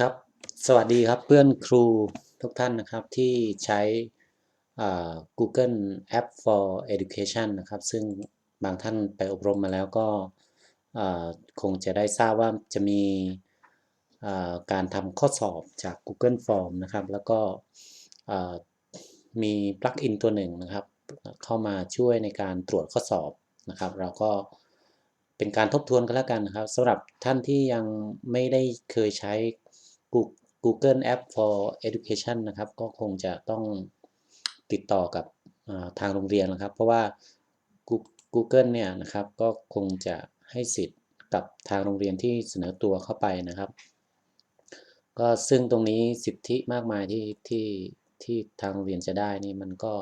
ครับสวัสดีครับเพื่อนครูทุกท่านนะครับที่ใช้ Google App for Education นะครับ ซึ่งบางท่านไปอบรมมาแล้วก็คงจะได้ทราบว่าจะมีการทำข้อสอบจาก Google Form นะครับ แล้วก็มีปลั๊กอินตัวหนึ่งนะครับ เข้ามาช่วยในการตรวจข้อสอบนะครับ เราก็เป็นการทบทวนกันแล้วกันนะครับสำหรับท่านที่ยังไม่ได้เคยใช้ Google App for Education นะครับ ก็คงจะต้องติดต่อกับทางโรงเรียนนะครับ เพราะว่า Google เนี่ยนะครับ ก็คงจะให้สิทธิ์กับทางโรงเรียนที่เสนอตัวเข้าไปนะครับ ก็ซึ่งตรงนี้สิทธิมากมายที่ที่ที่ทางโรงเรียนจะได้นี่มันก็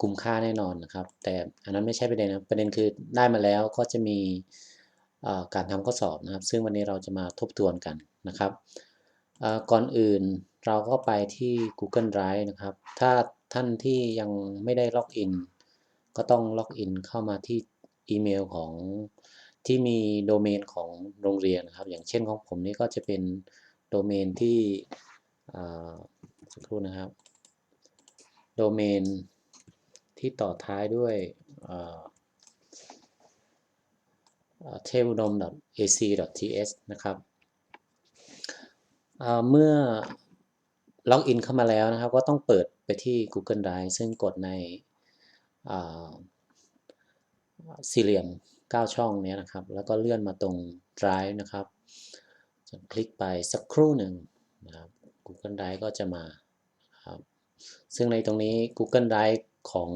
คุ้มค่าแน่นอนนะครับ แต่อันนั้นไม่ใช่ประเด็นนะประเด็นคือได้มาแล้วก็จะมีการทำข้อสอบนะครับ ซึ่งวันนี้เราจะมาทบทวนกัน นะครับก่อนอื่นเราก็ไปที่ Google Drive นะครับ ถ้าท่านที่ยังไม่ได้ล็อกอิน ก็ต้องล็อกอินเข้ามาที่อีเมลของที่มีโดเมนของโรงเรียนนะครับ อย่างเช่นของผมนี่ก็จะเป็นโดเมนที่สักครู่นะครับ โดเมนที่ต่อท้ายด้วย t a b l e d o m a c t s นะครับ เมื่อล็อกอินเข้ามาแล้วนะครับ ก็ต้องเปิดไปที่ Google Drive ซึ่งกดในสี่เหลี่ยม 9 ช่องนี้นะครับ แล้วก็เลื่อนมาตรง Drive นะครับจะคลิกไปสักครู่หนึ่งนะครับ Google Drive ก็จะมาครับซึ่งในตรงนี้ Google Drive ของ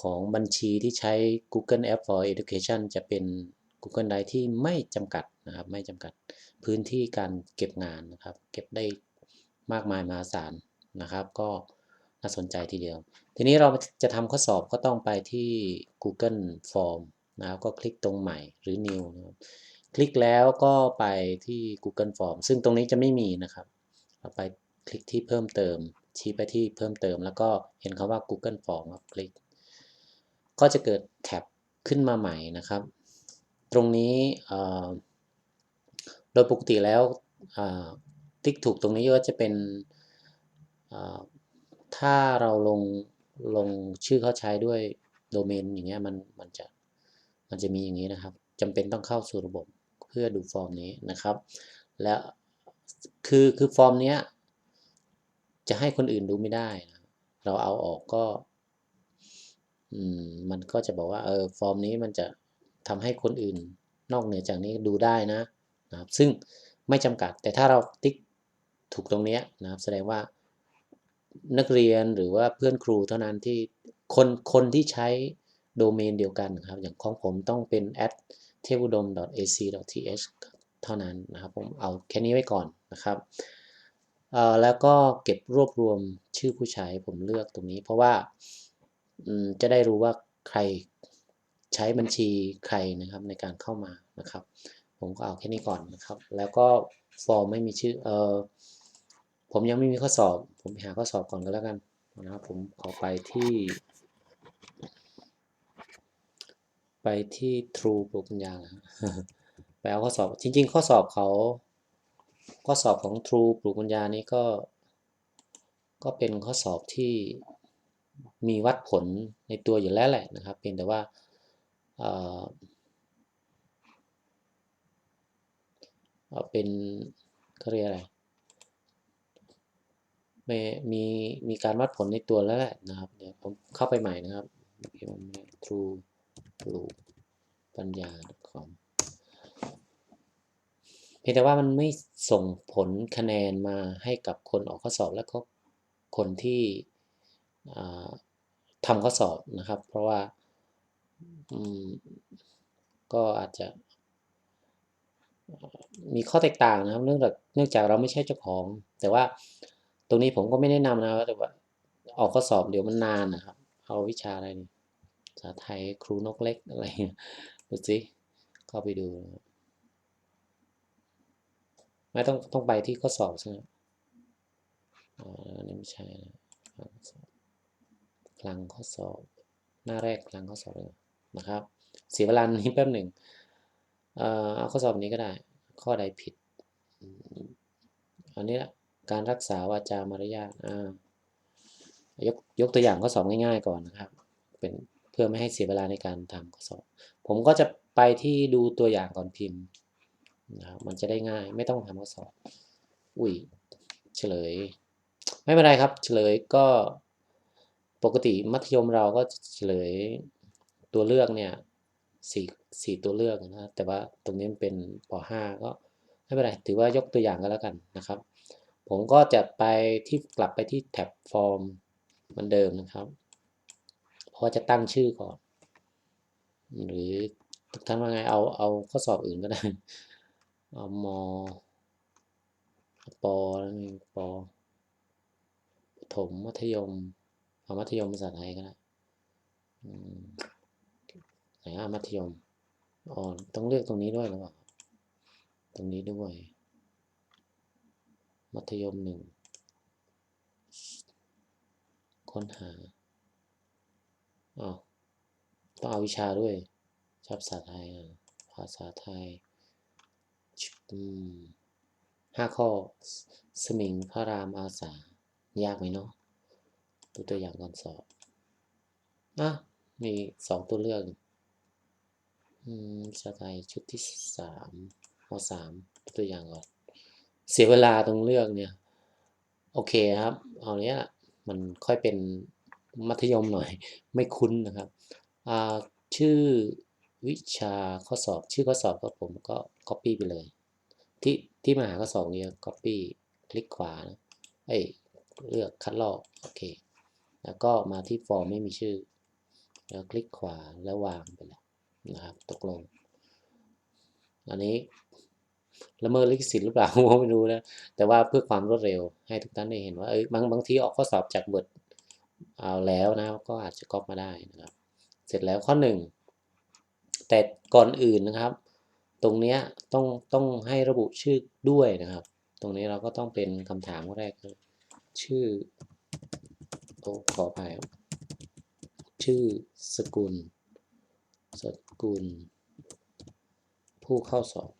ของบัญชีที่ใช้ Google App for Education จะเป็น Google Drive ที่ไม่จำกัดนะครับ ไม่จำกัด พื้นที่การเก็บงานนะครับ เก็บได้มากมายมหาศาลนะครับ ก็น่าสนใจทีเดียว ทีนี้เราจะทำข้อสอบก็ต้องไปที่ Google Form นะครับก็คลิกตรงใหม่หรือ New นะครับคลิกแล้วก็ไปที่ Google Form ซึ่งตรงนี้จะไม่มีนะครับเราไปคลิกที่เพิ่มเติม ชี้ไปที่เพิ่มเติม แล้วก็เห็นคาว่า Google Form ครับคลิก ก็จะเกิดแท็บขึ้นมาใหม่นะครับ ตรงนี้ โดยปกติแล้วติ๊กถูกตรงนี้ก็จะเป็นถ้าเราลงลงชื่อเขาใช้ด้วยโดเมนอย่างเงี้ยมันมันจะมันจะมีอย่างนี้นะครับจำเป็นต้องเข้าสู่ระบบเพื่อดูฟอร์มนี้นะครับ แล้วคือคือฟอร์มเนี้ยจะให้คนอื่นดูไม่ได้นะเราเอาออกก็มันก็จะบอกว่าเออฟอร์มนี้มันจะทำให้คนอื่น นอกเหนือจากนี้ดูได้นะ นะครับซึ่งไม่จำกัด แต่ถ้าเราติ๊กถูกตรงนี้นะครับ แสดงว่านักเรียนหรือว่าเพื่อนครูเท่านั้นที่คนคนที่ใช้โดเมนเดียวกันครับ อย่างของผมต้องเป็น at t e b u d o m ac th เท่านั้นนะครับ ผมเอาแค่นี้ไว้ก่อนนะครับแล้วก็เก็บรวบรวมชื่อผู้ใช้ผมเลือกตรงนี้ เพราะว่าจะได้รู้ว่าใครใช้บัญชีใครนะครับในการเข้ามานะครับ ผมก็เอาแค่นี้ก่อนนะครับ แล้วก็ฟอร์มไม่มีชื่อเออผมยังไม่มีข้อสอบ ผมไปหาข้อสอบก่อนก็แล้วกันนะครับผมขอไปที่ ไปที่ True ปลูกปัญญาไปเอาข้อสอบจริง ๆ ข้อสอบเขาข้อสอบของ True ปลูกปัญญานี้ก็ ก็เป็นข้อสอบที่มีวัดผลในตัวอยู่แล้วแหละนะครับ เพียงแต่ว่า เป็นเขาเรียกอะไรมีมีมีการวัดผลในตัวแล้วแหละนะครับ เดี๋ยวผมเข้าไปใหม่นะครับ true blue ปัญญา com เพียงแต่ว่ามันไม่ส่งผลคะแนนมาให้กับคนออกข้อสอบและก็คนที่ทำข้อสอบนะครับ เพราะว่าก็อาจจะ มีข้อแตกต่างนะครับ เนื่องจากเนื่องจากเราไม่ใช่เจ้าของ แต่ว่าตรงนี้ผมก็ไม่แนะนำนะแต่ว่าออกข้อสอบเดี๋ยวมันนานนะครับ เอาวิชาอะไรนี่ภาษาไทยครูนกเล็กอะไรดูสิเข้าไปดูไม่ต้องต้องไปที่ข้อสอบใช่ไหมอ๋อนี่ไม่ใช่นะคลังข้อสอบ หน้าแรกคลังข้อสอบนะครับ เสียเวลานี้แป๊บหนึ่ง เอาข้อสอบนี้ก็ได้ ข้อใดผิด อันนี้ละการรักษาวาจามารยาทอายกยกตัวอย่างข้อสอบง่ายๆก่อนนะครับ เป็นเพื่อไม่ให้เสียเวลาในการทำข้อสอบ ผมก็จะไปที่ดูตัวอย่างก่อนพิมพ์นะครับมันจะได้ง่าย ไม่ต้องทำข้อสอบ อุ้ยเฉลย ไม่เป็นไรครับ เฉลยก็ปกติมัธยมเราก็เฉลยตัวเลือกเนี่ย สี่สี่ตัวเลือกนะแต่ว่าตรงนี้มันเป็นป .5 ก็ไม่เป็นไรถือว่ายกตัวอย่างก็แล้วกันนะครับ ผมก็จะไปที่กลับไปที่แท็บฟอร์มเหมือนเดิมนะครับเพราะจะตั้งชื่อก่อน หรือทุกท่านว่าไงเอาเอาข้อสอบอื่นก็ได้เอามปแล้วนี่ปประถมมัธยมเอามัธยมภาษาไทยก็ได้ อืมไหนอะมัธยมอ๋อต้องเลือกตรงนี้ด้วยหรือเปล่าตรงนี้ด้วย มัธยมหนึ่งค้นหาอ๋อต้องเอาวิชาด้วยชอบภาษาไทยอะภาษาไทยห้าข้อสมิงพระรามอาสา ยากไหมเนาะดูตัวอย่างก่อนสอบอะมีสองตัวเลือก อืมภาไทยชุดที่สามมสามตัวอย่างก่อน เสียเวลาตรงเลือกเนี่ย โอเคครับ เอาเนี้ยมันค่อยเป็นมัธยมหน่อย ไม่คุ้นนะครับชื่อวิชาข้อสอบชื่อข้อสอบก็ผมก็ copy ไปเลย ที่ที่มาหาข้อสอบเนี่ย copy คลิกขวานะเอ้ยเลือกคัดลอกโอเค แล้วก็มาที่ฟอร์มไม่มีชื่อ แล้วคลิกขวาแล้ววางไปแล้ว นะครับตกลง อันนี้ละเมิดลิขสิทธิ์หรือเปล่าผมไม่รู้นะแต่ว่าเพื่อความรวดเร็วให้ทุกท่านได้เห็นว่าเอ้ยบางบางทีออกข้อสอบจาก Word เอาแล้วนะก็อาจจะก๊อปมาได้นะครับ เสร็จแล้วข้อหนึ่งแต่ก่อนอื่นนะครับ ตรงเนี้ยต้องต้องให้ระบุชื่อด้วยนะครับ ตรงนี้เราก็ต้องเป็นคำถามแรกคือชื่อโอ้ขออภัยครับชื่อสกุล สกุล ผู้เข้าสอบ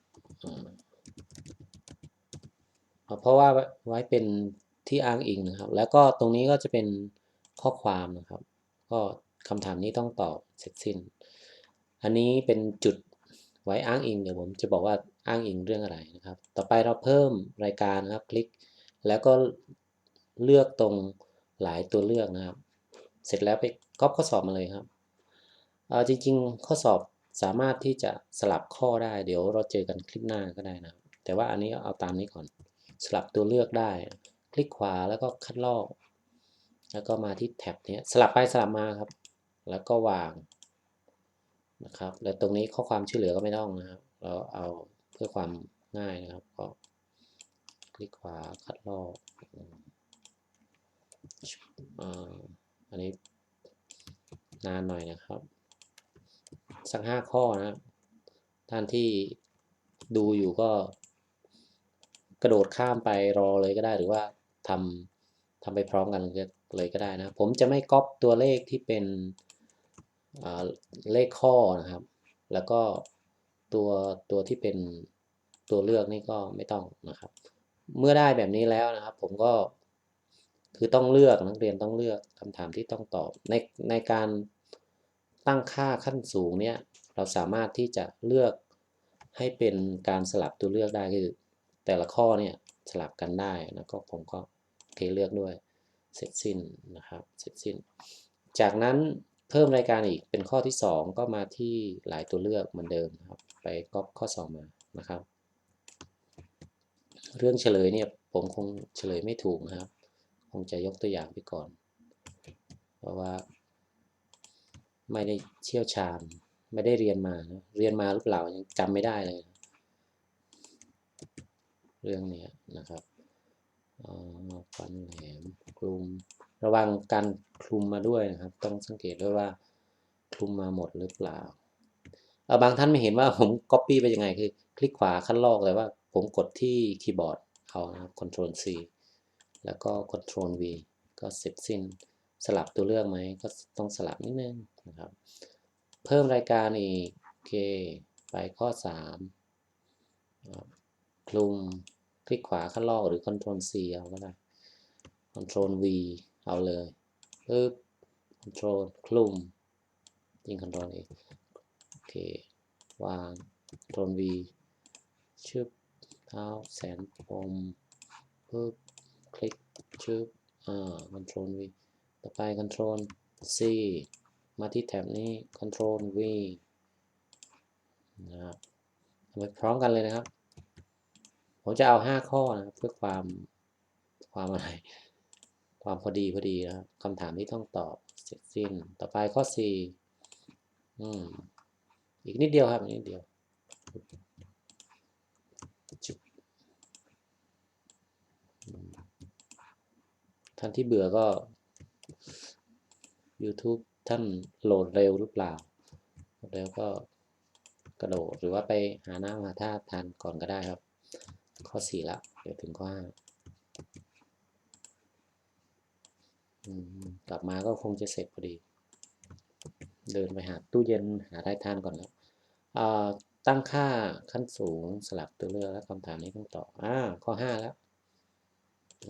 เพราะว่าไว้เป็นที่อ้างอิงนะครับ แล้วก็ตรงนี้ก็จะเป็นข้อความนะครับ ก็คำถามนี้ต้องตอบเสร็จสิ้น อันนี้เป็นจุดไว้อ้างอิงเดี๋ยวผมจะบอกว่าอ้างอิงเรื่องอะไรนะครับ ต่อไปเราเพิ่มรายการนะครับ คลิก แล้วก็เลือกตรงหลายตัวเลือกนะครับ เสร็จแล้วไปก๊อปข้อสอบมาเลยครับ จริง ๆ ข้อสอบสามารถที่จะสลับข้อได้ เดี๋ยวเราเจอกันคลิปหน้าก็ได้นะ แต่ว่าอันนี้เอาตามนี้ก่อน สลับตัวเลือกได้ คลิกขวาแล้วก็คัดลอก แล้วก็มาที่แท็บนี้สลับไปสลับมาครับ แล้วก็วางนะครับ แล้วตรงนี้ข้อความช่วยเหลือก็ไม่ต้องนะครับ เราเอาเพื่อความง่ายนะครับ ก็คลิกขวาคัดลอกอันนี้นานหน่อยนะครับ สักห้าข้อนะท่านที่ดูอยู่ก็ กระโดดข้ามไปรอเลยก็ได้หรือว่าทำทำไปพร้อมกันเลยก็ได้นะ ผมจะไม่ก๊อปตัวเลขที่เป็นเลขข้อนะครับ แล้วก็ตัวตัวที่เป็นตัวเลือกนี่ก็ไม่ต้องนะครับ เมื่อได้แบบนี้แล้วนะครับ ผมก็คือต้องเลือกนักเรียนต้องเลือกคำถามที่ต้องตอบในในการ ตั้งค่าขั้นสูงเนี่ยเราสามารถที่จะเลือกให้เป็นการสลับตัวเลือกได้คือแต่ละข้อเนี่ยสลับกันได้นะก็ผมก็เทเลือกด้วยเสร็จสิ้นนะครับเสร็จสิ้น จากนั้นเพิ่มรายการอีกเป็นข้อที่ 2 ก็มาที่หลายตัวเลือกเหมือนเดิมครับไปก๊อปข้อ 2 มานะครับ เรื่องเฉลยเนี่ยผมคงเฉลยไม่ถูกนะครับ คงจะยกตัวอย่างไปก่อน เพราะว่า ไม่ได้เชี่ยวชาญ ไม่ได้เรียนมานะเรียนมาหรือเปล่ายังจำไม่ได้เลย เรื่องนี้นะครับฟันแหลมคลุม ระวังการคลุมมาด้วยนะครับ ต้องสังเกตด้วยว่าคลุมมาหมดหรือเปล่าบางท่านไม่เห็นว่าผม Copy ไปยังไงคือ คลิกขวาขั้นลอกเลยว่า ผมกดที่คีย์บอร์ดเอานะครับ Ctrl C แล้วก็ Ctrl V ก็เสร็จสิ้นสลับตัวเลือกไหมก็ต้องสลับนิดนึง นะครับ เพิ่มรายการอีกโอเค ไปข้อ3คลุมคลิกขวาคัดลอกหรือ Ctrl C เอาก็ได้ Ctrl V เอาเลยปึ๊บ Ctrl คลุมยิง Ctrl A โอเควาง Ctrl V ชึบเท้าแสนปมปึ๊บคลิกชึบอ่า Ctrl V ต่อไป Ctrl C มาที่แท็บนี้ Ctrl V นะครับไปพร้อมกันเลยนะครับ ผมจะเอา 5 ข้อนะครับเพื่อความความอะไร ความพอดีพอดีนะครับคำถามที่ต้องตอบเสร็จสิ้น ต่อไปข้อ 4 อืม อีกนิดเดียวครับอีกนิดเดียวท่านที่เบื่อก็ YouTube ท่านโหลดเร็วหรือเปล่าโหลดเร็วก็กระโดดหรือว่าไปหาน้ำหาท่าทานก่อนก็ได้ครับ ข้อสี่ละเดี๋ยวถึงข้อห้ากลับมาก็คงจะเสร็จพอดี เดินไปหาตู้เย็นหาอะไรทานก่อนแล้วตั้งค่าขั้นสูงสลับตัวเลือกและคำถามนี้ต้องตอบอ่าข้อห้าแล้ว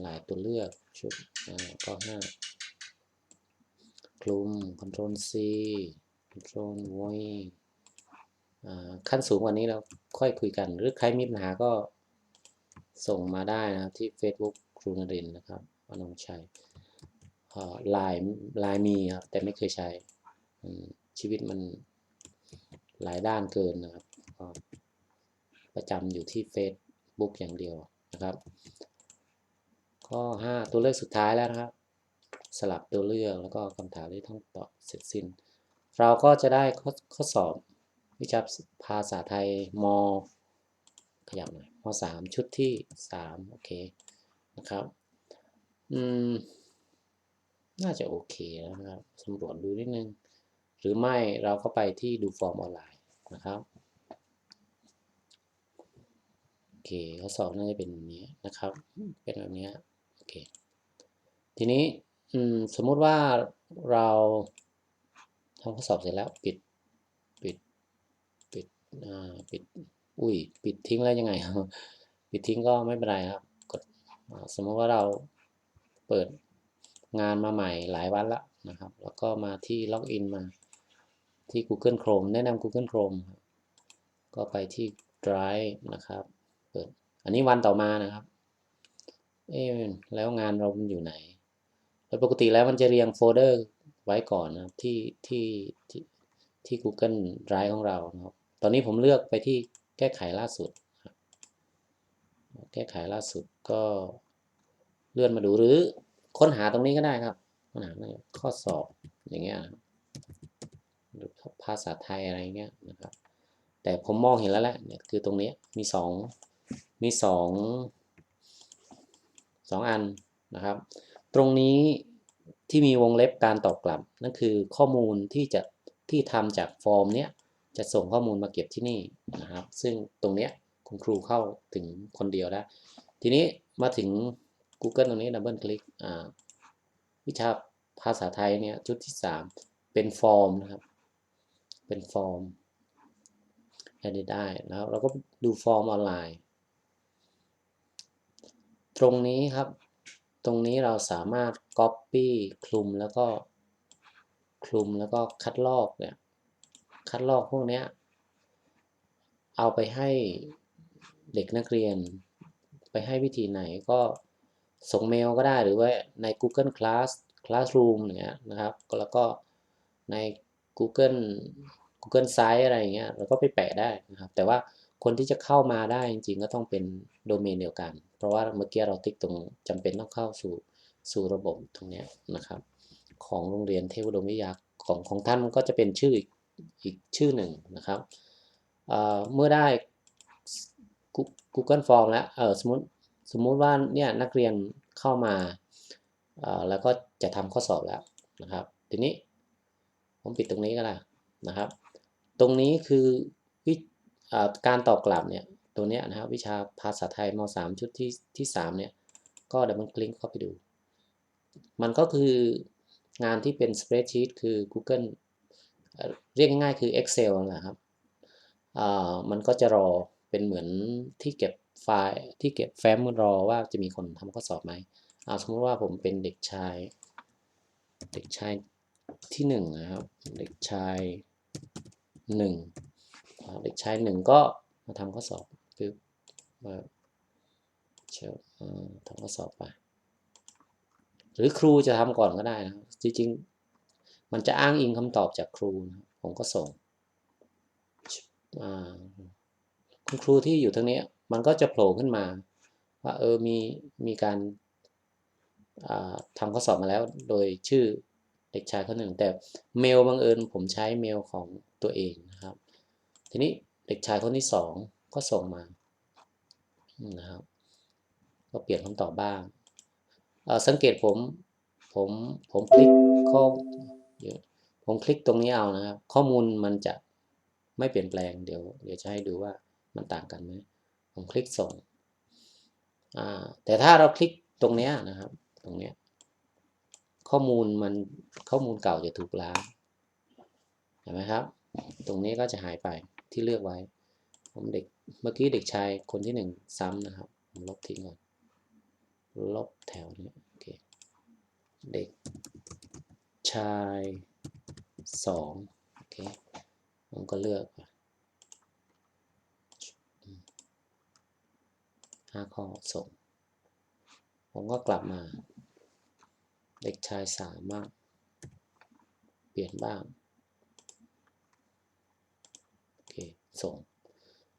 หลายตัวเลือกชุดอ่าข้อห้า คลุม Ctrl C Ctrl V อ่าขั้นสูงกว่านี้เราค่อยคุยกัน หรือใครมีปัญหาก็ส่งมาได้นะครับ ที่ Facebook ครูนรินนะครับอนงชัยลน์ไลน์มีครับ แต่ไม่เคยใช้ ชีวิตมันหลายด้านเกินนะครับ ประจำอยู่ที่ Facebook อย่างเดียวนะครับ ข้อ 5 ตัวเลือกสุดท้ายแล้วนะครับ สลับตัวเลือกแล้วก็คำถามที่ต้องตอบเสร็จสิ้น เราก็จะได้ข้อข้อสอบวิชาภาษาไทยม ขยับหน่อยมสามชุดที่สามโอเคนะครับอืมน่าจะโอเคแล้วนะครับสำรวจดูนิดนึง หรือไม่เราก็ไปที่ดูฟอร์มออนไลน์นะครับโอเคข้อสอบน่าจะเป็นแบบนี้นะครับ เป็นแบบนี้โอเคทีนี้ สมมุติว่าเราทำข้อสอบเสร็จแล้วปิดปิดปิดอ่าปิดอุ้ยปิดทิ้งแล้วยังไงครับปิดทิ้งก็ไม่เป็นไรครับกดสมมติว่าเราเปิดงานมาใหม่หลายวันละนะครับ แล้วก็มาที่ล็อกอินมาที่ Google Chrome แนะนำ Google Chrome ครับก็ไปที่ Drive นะครับ เปิด อันนี้วันต่อมานะครับ เอ๊แล้วงานเรามันอยู่ไหน โดยปกติแล้วมันจะเรียงโฟลเดอร์ไว้ก่อนนะครับที่ที่ที่ที่ Google Drive ของเรานะครับ ตอนนี้ผมเลือกไปที่แก้ไขล่าสุดครับแก้ไขล่าสุดก็เลื่อนมาดูหรือค้นหาตรงนี้ก็ได้ครับค้นหาข้อสอบอย่างเงี้ยหรือภาษาไทยอะไรเงี้ยนะครับ แต่ผมมองเห็นแล้วแหละเนี่ยคือตรงนี้มีสองมีสองสองอันนะครับ ตรงนี้ที่มีวงเล็บการตอบกลับ นั่นคือข้อมูลที่จะที่ทำจากฟอร์มเนี้ยจะส่งข้อมูลมาเก็บที่นี่นะครับ ซึ่งตรงเนี้ยคุณครูเข้าถึงคนเดียวได้ทีนี้มาถึง Google ตรงนี้ดับเบิลคลิกวิชาภาษาไทยเนี่ยชุดที่ 3 เป็นฟอร์มนะครับ เป็นฟอร์มแอดได้นะครับเราก็ดูฟอร์มออนไลน์ ตรงนี้ครับ ตรงนี้เราสามารถ Copy คลุมแล้วก็คลุมแล้วก็คัดลอกเนี่ยคัดลอกพวกเนี้ยเอาไปให้เด็กนักเรียน ไปให้วิธีไหนก็ส่งเมลก็ได้หรือว่าใน Google Class Classroom เนี่ยนะครับ แล้วก็ใน Google Google Site อะไรอย่างเงี้ยเราก็ไปแปะได้นะครับ แต่ว่า คนที่จะเข้ามาได้จริงๆก็ต้องเป็นโดเมนเดียวกัน เพราะว่าเมื่อกี้เราติ๊กตรงจำเป็นต้องเข้าสู่สู่ระบบตรงนี้นะครับ ของโรงเรียนเทวดมวิทยาของของท่านก็จะเป็นชื่ออีกอีกชื่อหนึ่งนะครับเมื่อได้ Google Form แล้วเออสมมติสมมุติว่าเนี่ยนักเรียนเข้ามาแล้วก็จะทำข้อสอบแล้วนะครับ ทีนี้ผมปิดตรงนี้ก็ได้นะครับ ตรงนี้คือ การตอบกลับเนี่ยตัวเนี้ยนะครับวิชาภาษาไทยม .3 ชุดที่ที่3เนี่ยก็ดับเบิลคลิกเข้าไปดู มันก็คืองานที่เป็น spreadsheet คือ Google เรียกง่ายๆคือ Excel นะครับมันก็จะรอเป็นเหมือนที่เก็บไฟล์ที่เก็บแฟ้มรอว่าจะมีคนทำข้อสอบไหมเอาสมมติว่าผมเป็นเด็กชาย เด็กชายที่หนึ่งนะครับ เด็กชายหนึ่ง เด็กชายหนึ่งก็มาทำข้อสอบปึ๊บมาเชลทำข้อสอบไป หรือครูจะทำก่อนก็ได้นะครับจริงๆ มันจะอ้างอิงคำตอบจากครูนะผมก็ส่งคุณครูที่อยู่ทางนี้มันก็จะโผล่ขึ้นมา ว่าเออมีมีการอ่าทำข้อสอบมาแล้วโดยชื่อเด็กชายคนหนึ่ง แต่เมลบังเอิญผมใช้เมลของตัวเองนะครับ ทีนี้เด็กชายคนที่สองก็ส่งมานะครับ ก็เปลี่ยนคำตอบบ้าง สังเกตผมผมผมคลิกข้อเดี๋ยวผมคลิกตรงนี้เอานะครับ ข้อมูลมันจะไม่เปลี่ยนแปลงเดี๋ยวเดี๋ยวจะให้ดูว่ามันต่างกันไหมผมคลิกส่งแต่ถ้าเราคลิกตรงนี้นะครับ ตรงนี้ข้อมูลมันข้อมูลเก่าจะถูกล้างเห็นไหมครับ ตรงนี้ก็จะหายไป ที่เลือกไว้ ผมเด็กเมื่อกี้เด็กชายคนที่หนึ่งซ้ำนะครับผมลบทิ้งก่อน ลบแถวนี้โอเคเด็กชายสองโอเคผมก็เลือกห้าข้อส่ง ผมก็กลับมา เด็กชายสามบ้างเปลี่ยนบ้าง โอเค ส่ง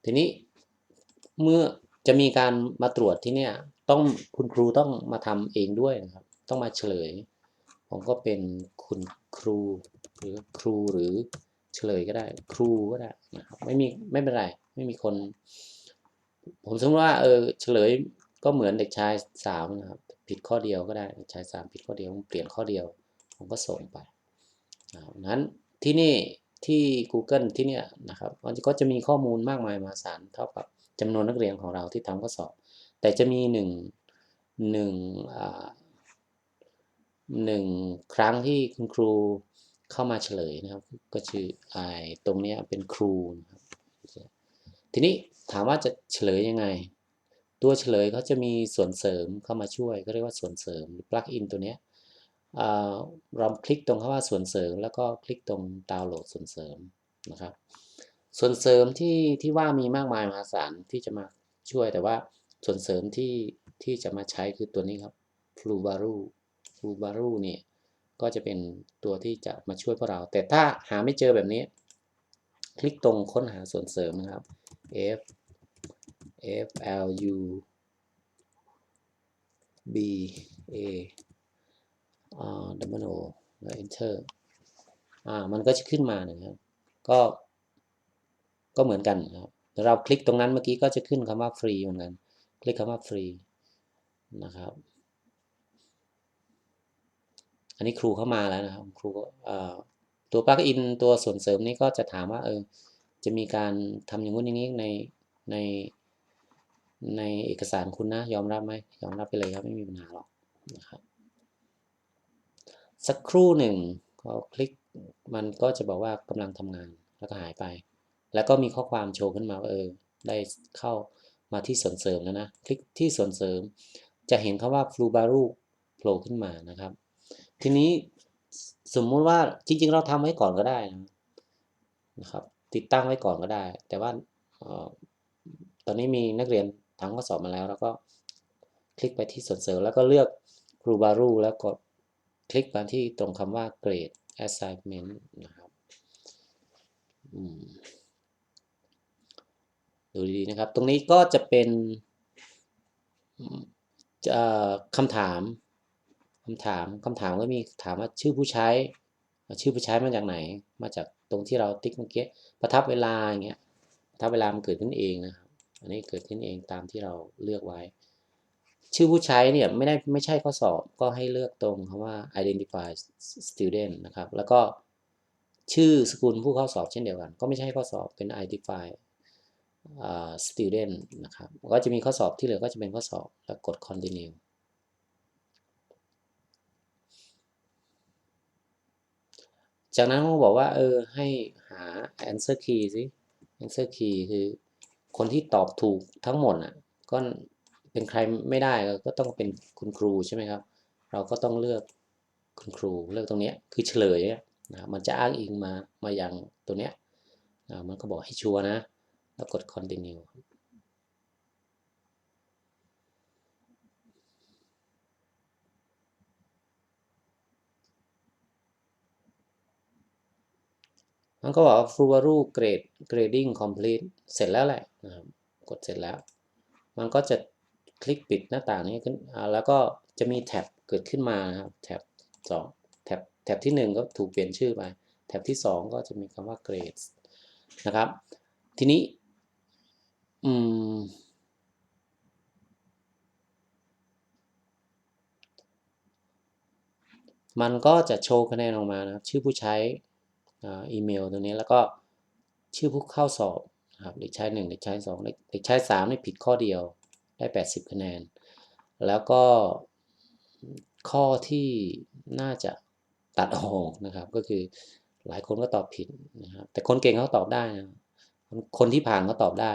ทีนี้เมื่อจะมีการมาตรวจที่เนี่ยต้องคุณครูต้องมาทำเองด้วยนะครับ ต้องมาเฉลย ผมก็เป็นคุณครูหรือครูหรือเฉลยก็ได้ ครูก็ได้นะครับไม่มีไม่เป็นไร ไม่มีคน ผมสมมติว่าเออเฉลยก็เหมือนเด็กชายสามนะครับ ผิดข้อเดียวก็ได้เด็กชายสามผิดข้อเดียวผมเปลี่ยนข้อเดียว ผมก็ส่งไปนั้นที่นี่ ที่ Google ที่เนี่ยนะครับก็จะมีข้อมูลมากมายมหาศาลเท่ากับจำนวนนักเรียนของเราที่ทำข้อสอบ แต่จะมีหนึ่งหนึ่งหนึ่งครั้งที่คุณครูเข้ามาเฉลยนะครับ ก็ชื่อไอตรงเนี้ยเป็นครูนะครับทีนี้ถามว่าจะเฉลยยังไง ตัวเฉลยเขาจะมีส่วนเสริมเข้ามาช่วยก็เรียกว่าส่วนเสริมหรือ plug in ตัวเนี้ย เราคลิกตรงคำว่าส่วนเสริม แล้วก็คลิกตรงดาวน์โหลดส่วนเสริมนะครับ ส่วนเสริมที่ที่ว่ามีมากมายมหาศาลที่จะมาช่วยแต่ว่าส่วนเสริมที่ที่จะมาใช้คือตัวนี้ครับ f l u b a r u f l u b a r u เนี่ยก็จะเป็นตัวที่จะมาช่วยพวกเรา แต่ถ้าหาไม่เจอแบบนี้ คลิกตรงค้นหาส่วนเสริมนะครับ F F L U B A อ่า W O แล้ว Enter อ่ามันก็จะขึ้นมานะครับ ก็ก็เหมือนกันนะครับเราคลิกตรงนั้นเมื่อกี้ก็จะขึ้นคำว่าฟรีเหมือนกัน คลิกคำว่าฟรีนะครับ อันนี้ครูเข้ามาแล้วนะครับ ครูตัวปลั๊กอินตัวส่วนเสริมนี้ก็จะถามว่าเออจะมีการทำอย่างนู้นอย่างนี้ในในในเอกสารคุณนะ ยอมรับไหมยอมรับไปเลยครับ ไม่มีปัญหาหรอกนะครับ สักครู่หนึ่งก็คลิกมันก็จะบอกว่ากำลังทำงานแล้วก็หายไป แล้วก็มีข้อความโชว์ขึ้นมาว่าเออได้เข้ามาที่ส่วนเสริมแล้วนะ คลิกที่ส่วนเสริม จะเห็นคาว่า f l u b a r u โผล่ขึ้นมานะครับ ทีนี้สมมุติว่าจริง ๆ เราทำไว้ก่อนก็ได้นะครับ ติดตั้งไว้ก่อนก็ได้ แต่ว่าตอนนี้มีนักเรียนทำข้อสอบมาแล้ว แล้วก็คลิกไปที่ส่วนเสริมแล้วก็เลือก f l u b a r u แล้วกด คลิกมาที่ตรงคำว่า grade assignment นะครับดูดีๆนะครับ ตรงนี้ก็จะเป็นคำถามคำถามคำถามก็มีถามว่าชื่อผู้ใช้ ชื่อผู้ใช้มาจากไหน มาจากตรงที่เราติ๊กเมื่อกี้ประทับเวลาอย่างเงี้ยประทับเวลามันเกิดขึ้นเองนะครับอันนี้เกิดขึ้นเองตามที่เราเลือกไว้ ชื่อผู้ใช้เนี่ยไม่ได้ไม่ใช่ข้อสอบก็ให้เลือกตรงคำว่า identify student นะครับ แล้วก็ชื่อสกุลผู้เข้าสอบเช่นเดียวกัน ก็ไม่ใช่ข้อสอบเป็น identify student นะครับก็จะมีข้อสอบที่เหลือก็จะเป็นข้อสอบแล้วกด continue จากนั้นเขาบอกว่าเออให้หา answer key สิ answer key คือคนที่ตอบถูกทั้งหมดอะก็ เป็นใครไม่ได้ก็ต้องเป็นคุณครูใช่ไหมครับ เราก็ต้องเลือกคุณครูเลือกตรงนี้คือเฉลยนะมันจะอ้างอิงมามาอย่างตัวเนี้ยนะมันก็บอกให้ชัวร์นะ แล้วกด continue มันก็บอกว่า Fubaru grade grading complete เสร็จแล้วแหละนะครับกดเสร็จแล้ว มันก็จะ คลิกปิดหน้าต่างนี้ขึ้นแล้วก็จะมีแท็บเกิดขึ้นมานะครับแท็บสองแท็บแท็บที่หนึ่งก็ถูกเปลี่ยนชื่อไปแท็บที่สองก็จะมีคำว่า grades นะครับ ทีนี้อืมมันก็จะโชว์คะแนนออกมานะครับ ชื่อผู้ใช้อีเมลตัวนี้แล้วก็ชื่อผู้เข้าสอบนะครับเด็กชายหนึ่งเด็กชายสองเด็กชายสามนี่ผิดข้อเดียว ได้ 80 คะแนน แล้วก็ข้อที่น่าจะตัดออกนะครับ ก็คือหลายคนก็ตอบผิดนะครับ แต่คนเก่งเขาตอบได้นะคนที่ผ่านเขาตอบได้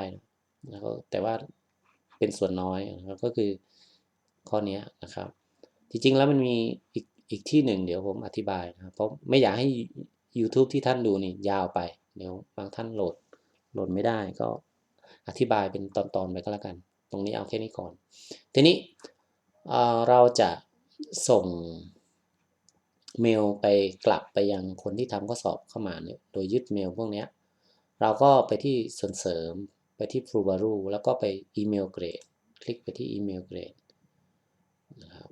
นะก็แต่ว่าเป็นส่วนน้อยนะครับก็คือข้อนี้นะครับ จริงๆแล้วมันมีอีกอีกที่หนึ่งเดี๋ยวผมอธิบายนะครับเพราะไม่อยากให้ YouTube ที่ท่านดูนี่ยาวไป เดี๋ยวบางท่านโหลดโหลดไม่ได้ก็อธิบายเป็นตอนๆไปก็แล้วกัน ตรงนี้เอาแค่นี้ก่อน ทีนี้เราจะส่งเมลไปกลับไปยังคนที่ทำข้อสอบเข้ามาเนี่ยโดยยึดเมลพวกนี้เราก็ไปที่ส่วนเสริมไปที่ p r u b a r u แล้วก็ไปอีเมลเกรดคลิกไปที่อีเมลเกรดนะครับ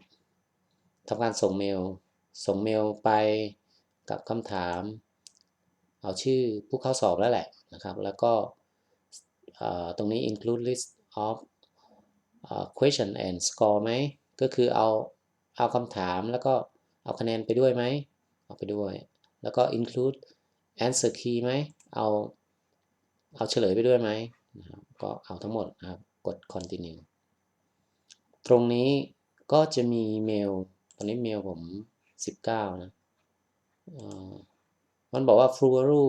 ทำการส่งเมล ส่งเมลไปกับคำถาม เอาชื่อผู้เข้าสอบแล้วแหละนะครับ แล้วก็ตรงนี้ include list of question and score ไหม ก็คือเอาเอาคำถามแล้วก็เอาคะแนนไปด้วยไหม เอาไปด้วย แล้วก็ include answer key ไหม เอาเอาเฉลยไปด้วยไหมนะครับก็เอาทั้งหมดนะครับกด continue ตรงนี้ก็จะมีเมล ตอนนี้เมลผม 19 นะมันบอกว่า f l u r u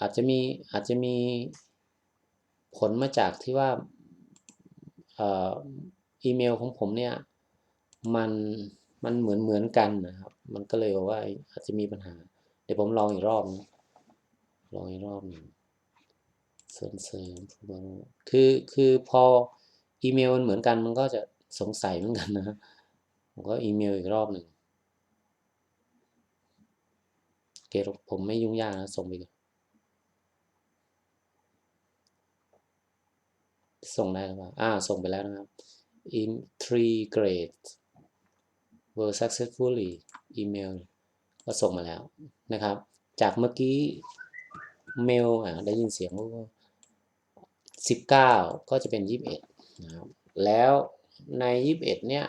อาจจะมีอาจจะมีผลมาจากที่ว่าอีเมลของผมเนี่ยมันมันเหมือนเหมือนกันนะครับ มันก็เลยว่าอาจจะมีปัญหา เดี๋ยวผมลองอีกรอบนะลองอีกรอบหนึ่งเสริมเสริมคือคือพออีเมลมันเหมือนกันมันก็จะสงสัยเหมือนกันนะผมก็อีเมลอีกรอบหนึ่งเกผมไม่ยุ่งยากนะส่งไปก่อน ส่งได้หรือเปล่าอ่า ส่งไปแล้วนะครับ in three grades were successfully email ก็ส่งมาแล้วนะครับ จากเมื่อกี้เมลอ่าได้ยินเสียงว่าสิบเก้าก็จะเป็นยี่สิบเอ็ดนะครับ แล้วในยี่สิบเอ็ดเนี่ย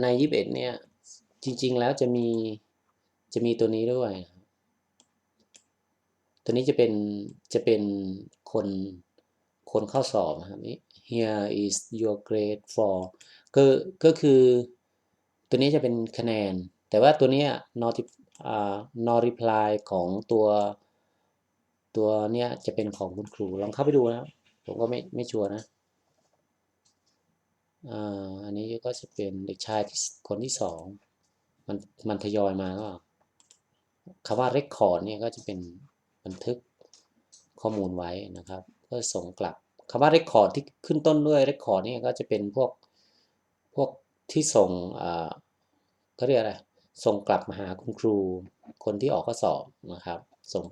ในยี่สิบเอ็ดเนี่ย จริงๆแล้วจะมี จะมีตัวนี้ด้วย ตัวนี้จะเป็น จะเป็นคน คนเข้าสอบนะครับนี่ here is your grade for ก็ก็คือตัวนี้จะเป็นคะแนน แต่ว่าตัวนี้ not uh, not reply ของตัวตัวเนี้ยจะเป็นของคุณครู ลองเข้าไปดูนะครับ ผมก็ไม่ไม่ชัวร์นะอันนี้ก็จะเป็นเด็กชายคนที่สองมันมันทยอยมาก็คำว่า record เนี่ยก็จะเป็นบันทึกข้อมูลไว้นะครับ ก็ส่งกลับ คำว่า record ที่ขึ้นต้นด้วย record เนี่ก็จะเป็นพวกพวกที่ส่งอ่าเรียกอะไร ส่งกลับมาหาคุณครู คนที่ออกข้อสอบนะครับ ส่ง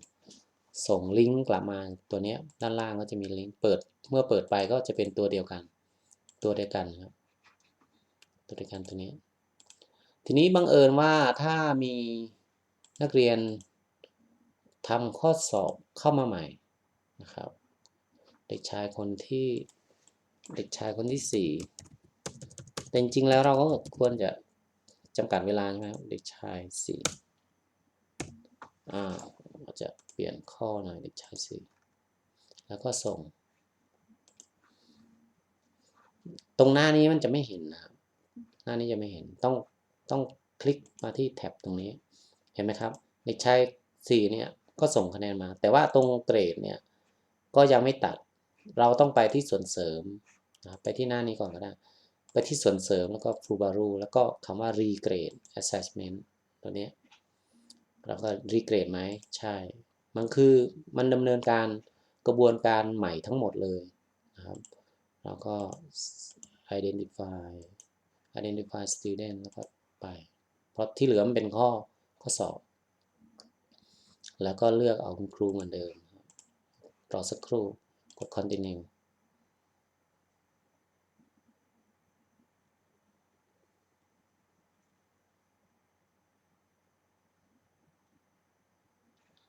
ส่งลิงก์กลับมาตัวนี้ด้านล่างก็จะมีลิงก์เปิด เมื่อเปิดไปก็จะเป็นตัวเดียวกัน ตัวเดียวกันครับ ตัวเดียวกันตัวนี้ ทีนี้บังเอิญว่าถ้ามีนักเรียนทำข้อสอบเข้ามาใหม่นะครับ เด็กชายคนที่เด็กชายคนที่สี่แต่จริงๆแล้วเราก็ควรจะจำกัดเวลาใช่ไหมเด็กชายสี่อ่าเราจะเปลี่ยนข้อหน่อยเด็กชายสี่แล้วก็ส่ง ตรงหน้านี้มันจะไม่เห็นนะครับหน้านี้จะไม่เห็นต้องต้องคลิกมาที่แท็บตรงนี้เห็นไหมครับ เด็กชายสี่เนี่ยก็ส่งคะแนนมา แต่ว่าตรงเกรดเนี่ยก็ยังไม่ตัด เราต้องไปที่ส่วนเสริมนะครับไปที่หน้านี้ก่อนก็ได้ ไปที่ส่วนเสริมแล้วก็ f u b a r u แล้วก็คำว่า regrade assessment ตัวนี้เราก็ regrade ไหมใช่ มันคือมันดำเนินการกระบวนการใหม่ทั้งหมดเลยนะครับแล้วก็ identify identify student แล้วก็ไป เพราะที่เหลือมันเป็นข้อข้อสอบ แล้วก็เลือกเอาคุณครูเหมือนเดิมรอสักครู่ กด continue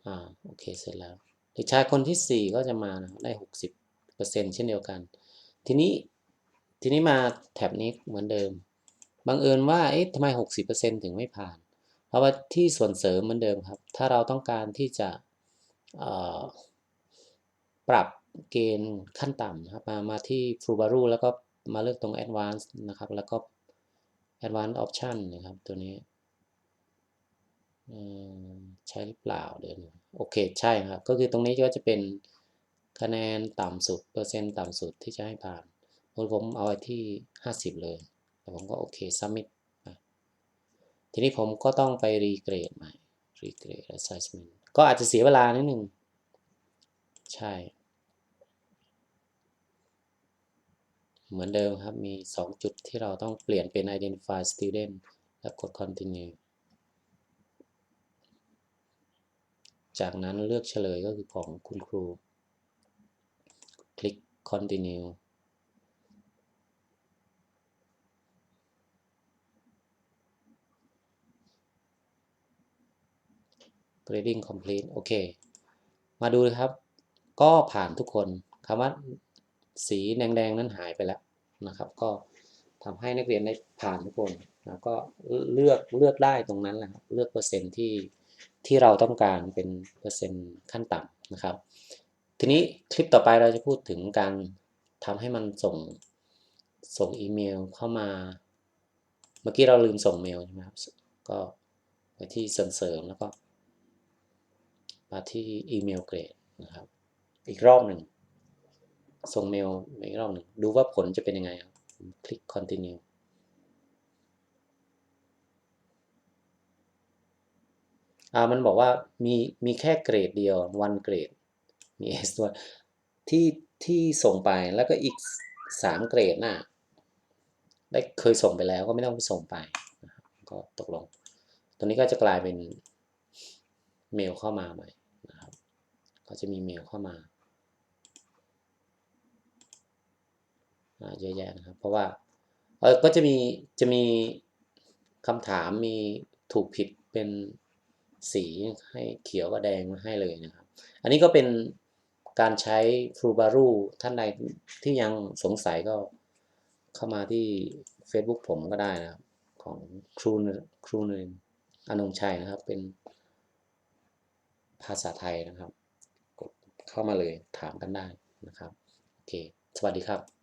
อ่าโอเคเสร็จแล้วเด็กชายคนที่ 4 ก็จะมานะครับได้ 60%เช่นเดียวกัน ทีนี้ทีนี้มาแท็บนี้เหมือนเดิมบังเอิญว่าเอ๊ะทำไม 60%ถึงไม่ผ่าน เพราะว่าที่ส่วนเสริมเหมือนเดิมครับ ถ้าเราต้องการที่จะปรับ เกณฑ์ขั้นต่ำนะครับ มามาที่ f u b a r u แล้วก็มาเลือกตรง Advanced นะครับ แล้วก็ Advanced Option นะครับ ตัวนี้ใช่หรือเปล่าเดี๋ยวโอเคใช่ครับ ก็คือตรงนี้ก็จะเป็นคะแนนต่ำสุด เปอร์เซ็นต์ต่ำสุดที่จะให้ผ่านผมเอาไว้ที่ 50 เลย แล้วผมก็โอเค submit ทีนี้ผมก็ต้องไปรีเกรดใหม่รีเกรด assessment ก็อาจจะเสียเวลานิดนึงใช่ เหมือนเดิมครับ มี 2 จุดที่เราต้องเปลี่ยนเป็น identify student และกด continue จากนั้นเลือกเฉลยก็คือของคุณครู คลิก continue grading complete โอเค มาดูครับ ก็ผ่านทุกคนคำว่าสีแดงๆ นั้นหายไปแล้ว นะครับ ก็ทำให้นักเรียนได้ผ่านทุกคนนะก็เลือกเลือกได้ตรงนั้นแหละครับเลือกเปอร์เซ็นต์ที่ที่เราต้องการเป็นเปอร์เซ็นต์ขั้นต่ำนะครับ ทีนี้คลิปต่อไปเราจะพูดถึงการทำให้มันส่งส่งอีเมลเข้ามา เมื่อกี้เราลืมส่งเมลใช่ไหมครับก็ไปที่เสริมแล้วก็มาที่อีเมลเกรดนะครับ อีกรอบหนึ่ง ส่งเมลอีกรอบหนึ่งดูว่าผลจะเป็นยังไงครับคลิก continue อ่ามันบอกว่ามีมีแค่เกรดเดียว one เกรดมี S ด้วยที่ที่ส่งไปแล้วก็อีกสามเกรดน่ะได้เคยส่งไปแล้วก็ไม่ต้องไปส่งไป ก็ตกลง ตัวนี้ก็จะกลายเป็นเมลเข้ามาใหม่นะครับ ก็จะมีเมลเข้ามา เยอะแยะนะครับ เพราะว่าเออก็จะมีจะมีคำถามมีถูกผิดเป็นสีให้เขียวกับแดงมาให้เลยนะครับ อันนี้ก็เป็นการใช้ฟรูบารูท่านใดที่ยังสงสัยก็เข้ามาที่ Facebook ผมก็ได้นะครับ ของครูครูนึงอนงชัยนะครับ เป็นภาษาไทยนะครับ กดเข้ามาเลยถามกันได้นะครับ โอเค สวัสดีครับ